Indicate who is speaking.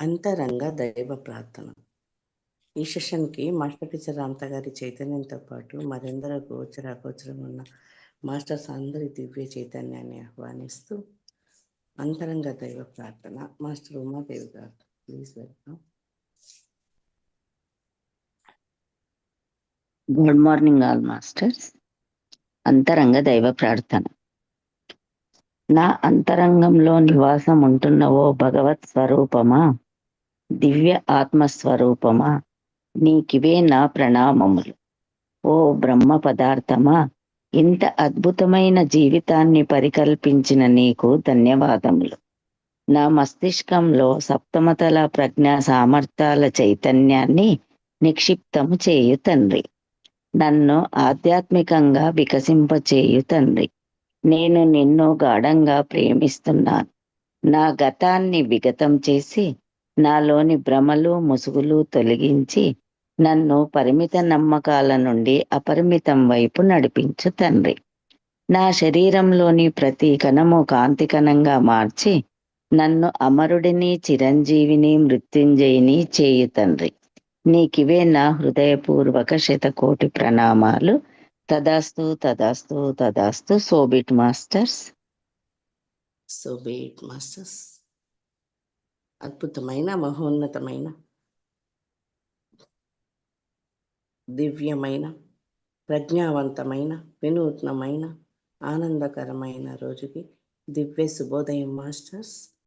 Speaker 1: అంతరంగ దైవ ప్రార్థన. ఈ సెషన్కి మాస్టర్ టీచర్ రామత గారి చైతన్యంతో పాటు మరెందరో గోచర అగోచరం ఉన్న మాస్టర్స్ అందరి దివ్య చైతన్యాన్ని ఆహ్వానిస్తూ అంతరంగ దైవ ప్రార్థన. మాస్టర్ ఉమాదేవి గారు please welcome.
Speaker 2: Good morning all masters. అంతరంగ దైవ ప్రార్థన. నా అంతరంగంలో నివాసం ఉంటున్న ఓ భగవత్ స్వరూపమా? దివ్య ఆత్మస్వరూపమా? నీకివే నా ప్రణామములు. ఓ బ్రహ్మ పదార్థమా? ఇంత అద్భుతమైన జీవితాన్ని పరికల్పించిన నీకు ధన్యవాదములు. నా మస్తిష్కంలో సప్తమతల ప్రజ్ఞా సామర్థ్యాల చైతన్యాన్ని నిక్షిప్తము చేయు తండ్రి. నన్ను ఆధ్యాత్మికంగా వికసింపచేయు తండ్రి. నేను నిన్ను గాఢంగా ప్రేమిస్తున్నాను. నా గతాన్ని విగతం చేసి నాలోని భ్రమలు ముసుగులు తొలగించి నన్ను పరిమిత నమ్మకాల నుండి అపరిమితం వైపు నడిపించు తండ్రి. నా శరీరంలోని ప్రతి కణము కాంతి కణంగా మార్చి నన్ను అమరుడిని చిరంజీవిని మృత్యుంజయిని చేయు తండ్రి. నీకివే నా హృదయపూర్వక శతకోటి ప్రణామాలు. తదాస్తు తదాస్తు తదాస్తు సోబిట్ మాస్టర్స్.
Speaker 1: సోబిట్ మాస్టర్స్. అద్భుతమైన మహోన్నతమైన దివ్యమైన ప్రజ్ఞావంతమైన వినూత్నమైన ఆనందకరమైన రోజుకి దివ్య శుభోదయం మాస్టర్స్.